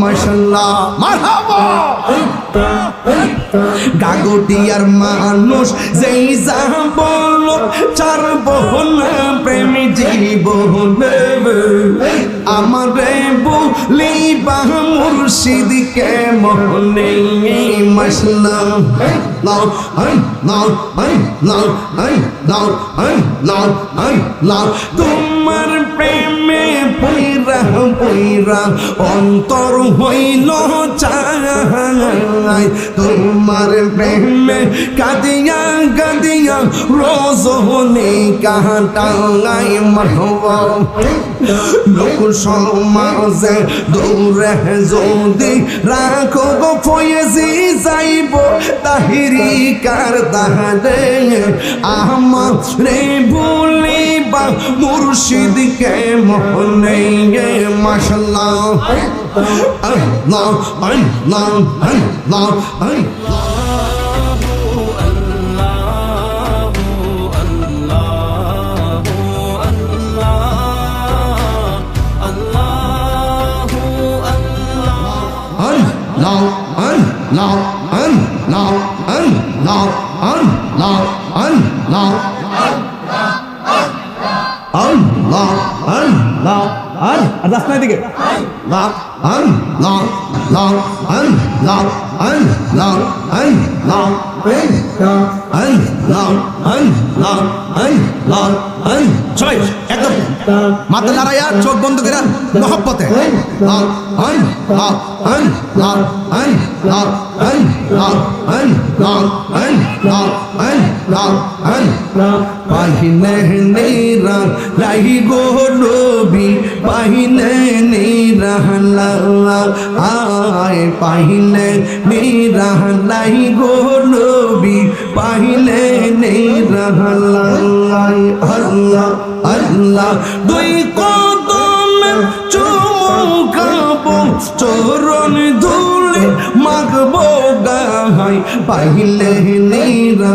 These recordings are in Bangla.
মাশাল্লাহ। মারহাবা। গাগটিয়ার মানুষ যেই যা বল চার বহন প্রেমী জীবন আমার বলি লিবা মুর্শিদ কে মোহনে মশলা? লাও আই লাও আই লাও আই লাও আই লাও তোমার প্রেমে পইরা পইরা অন্তর হইল চাই তোমার প্রেমে কাঁদিয়া কাঁদিয়া রোজ হলে কাহাটাঙ্গাই মাহব হ্যাঁ, লোক সমাজে দৌড়ে যদি রাখো গো ফয়েজি যাইব তাহিরি কার তাহারে আমার রে ভুলিবা মুর্শিদকে আল্লাহ আল্লাহ Allah, Allah, Allah, Allah, Allah, an lao an lao an lao an lao an lao an lao an lao an আর রাস্তায় দিকে lao an lao lao an lao an lao an lao an lao an lao an lao an lao সবাই, একদম। মাথা দাঁড়াইয়া চোখ বন্ধ করে মহব্বতে। পাহিনে নেরা রাহি গো ডোবি পাহিনে নেরা আয়। পাহিনে নেরা রাহি গো ডোবি পাহিনে নেরা হর আল্লাহ আল্লাহ দুই কদমে চুমু মাগবো গাহাই, পাহিলে নেরা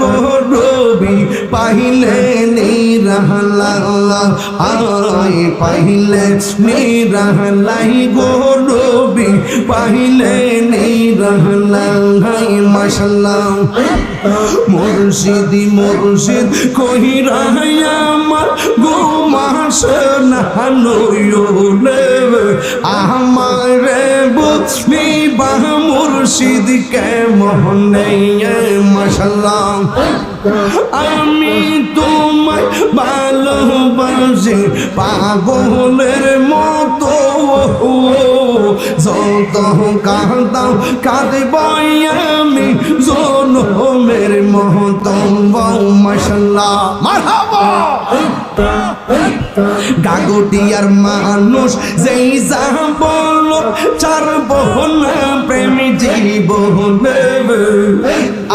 গো রবি, পাহিলে নেরা আয় পাহিলে নেরা নাই গো রবি, পাহিলে নেরা হাই মাশাল্লাহ। মুর্শিদি, মুর্শিদ কহিরা আমার গুমাস নাহানুলে আমার বুঝলি বাহ মুর্শিদ কে মোহনে মশাল্লাহ? আমি তোমায় ভালোবাসি, পাগলের মতো। যত কাঁদাও কাঁদব আমি জনমের মহতম মশাল্লাহ। মারহাবা! কাগুটিয়ার মানুষ, যেই যা বল চার বহন প্রেমী জীবন।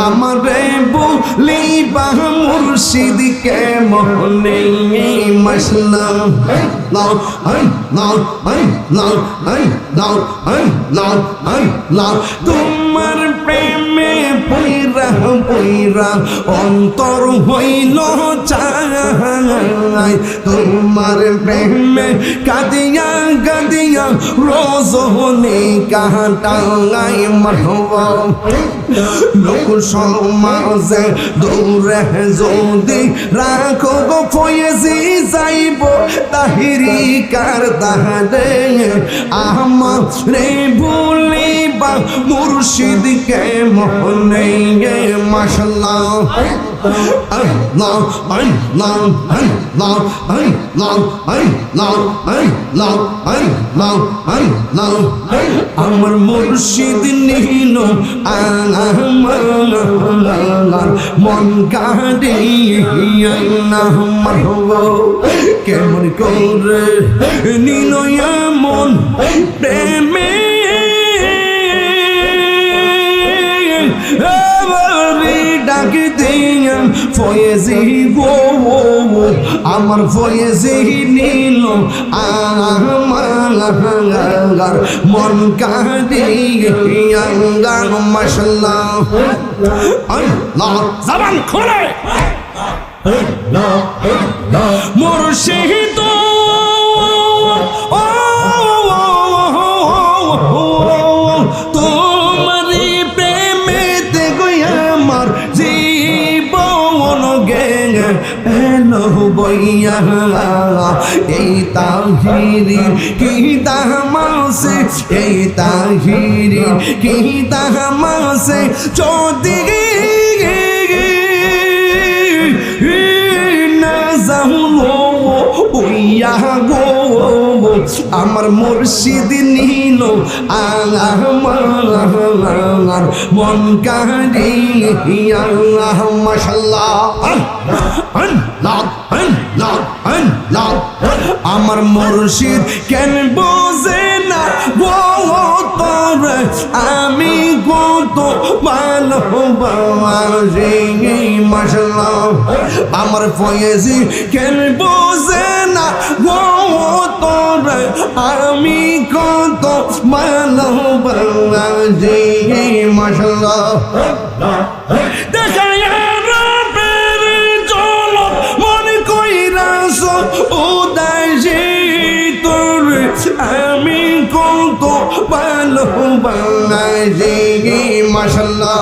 আমার বলি বা মুর্শিদিকে মনে মহনে মশলা? নাও আই নাও আই নাও আই লাউ আই নাও আই নাও তোমার পইরা অন্তর হইল চাই। তোমার প্রেমে কাঁদিয়া কাঁদিয়া রোজনে কাটাই মারবা। লোক সমাজে দৌড়ে যদি রাখো ফয়েজি যাইব তাহিরি কার তাহারে আমার রে ভুলিবা মনে মাশাল্লাহ আল্লাহ আল্লাহ আল্লাহ আল্লাহ আল্লাহ আল্লাহ আল্লাহ আল্লাহ আমার মুর্শিদ নিল আমার মন আমার কেমন করে নিল মন প্রেমে? ডাক দিয়া ফয়েজি গো আমার ফয়েজি নিল আমার মন কাঁদিয়া মশাল্লাহ। আল্লাহ জবান খোলে। মুর্শিদ হইয়া এই তাহিরি কি তাহমাসে এই তাহিরি কি তাহমাসে চৌদি না উইয়া গো আমার মুর্শিদ নিল আমার মন কারিয়া মাশাল্লাহ। আমার মুর্শিদ কেন বোঝে না? গো তোর আমি কত ভালোবাসি মাশাল্লাহ। আমার ফয়েজি কেন বোঝে আমি কত ভালোবাসি মাশাল্লাহ আমি কত ভালোবাসি মাশাল্লাহ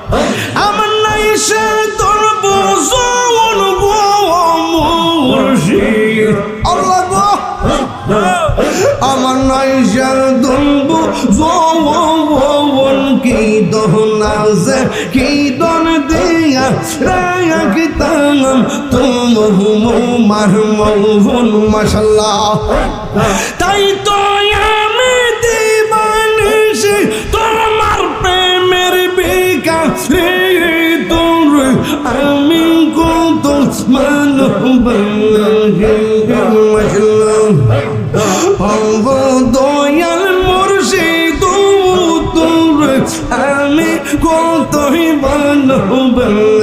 নাইশার দম্বু জোন কি দহন আছে কি দন দিয়া রায়া কি তাম তুম হুম, মার মৌন মাশাল্লাহ। তাই তো আমি কত মানব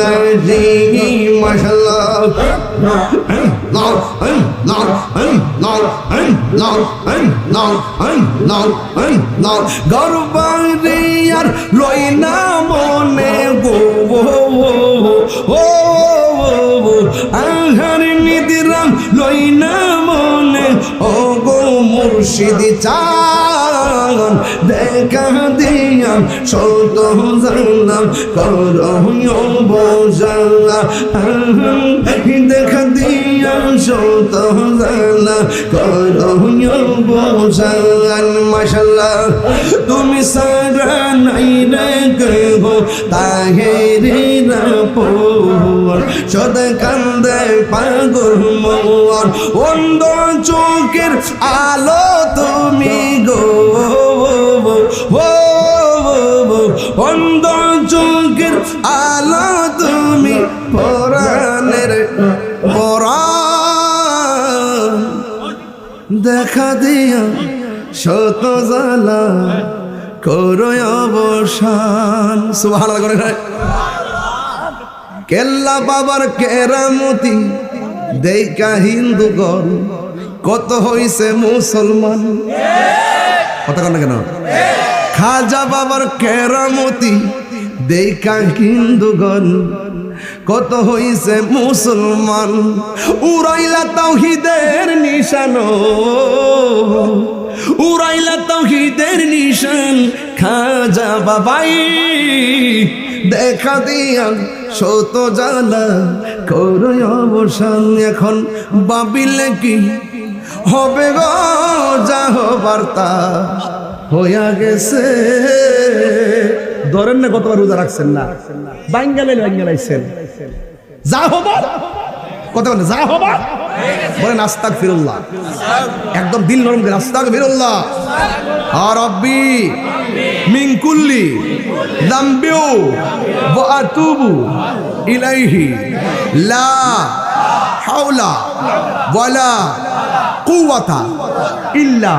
ভালোবাসি মাশাল্লাহ গর্বারিয়ার লই না মনে গো ও আহার নিদিরাম লই না মনে, ও গো মুর্শিদ চান দেখা দিয়াম সত জানলাম করো বোঝা দেখা দিয়াম সত জানলাম করো বোঝান মাশাল্লাহ তুমি সারা নাই রে গো তাহেরি রাপোর সদ কান্দে পাগল মোর অন্ধ চোখের আলো তুমি গো। ও অন্ধ চোখের আলো তুমি পরাণের পরাণ দেখা দিয়া শত জ্বালা করো অবসান। সুবহান করে কেল্লা বাবার কেরামতি, দেইকা হিন্দু হিন্দুগণ, কত হইছে মুসলমান? কথা কেন কেন? খাজা বাবার কেরামতি দেইকা হিন্দুগণ, কত হইছে মুসলমান? উড়াইলা তাওহিদের নিশানো, উড়াইলা তাওহিদের নিশান খাজা বাবাই। দেখা দিয়া শত জ্বালা করো অবসান। এখন বাবিলে কি হবে গো, যা হবার তা হইয়া গেছে। ধরেন না কতবার রোজা রাখছেন না। বাঙ্গালে বাঙ্গালাইছেন। যা হবার কত বলে? যা হবার বলেন আস্তাক ফিরুল্লাহ একদম দিল নরম করে আস্তাক ফিরুল্লাহ আর রব্বি, মিন কুল্লি দাম্বিউ আতুবু ইলাইহি। লা হাওলা ওয়ালা কুওয়াতা ইল্লা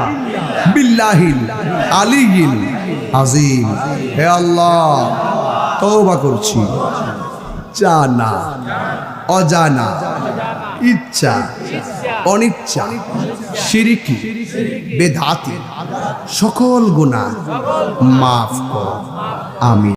বিল্লাহিল আলিয়িল আজিম হে আল্লাহ, তওবা করছি। জানা, অজানা, ইচ্ছা, অনিচ্ছা শিরিকি বেধাতি সকল গুণা মাফ কর। আমি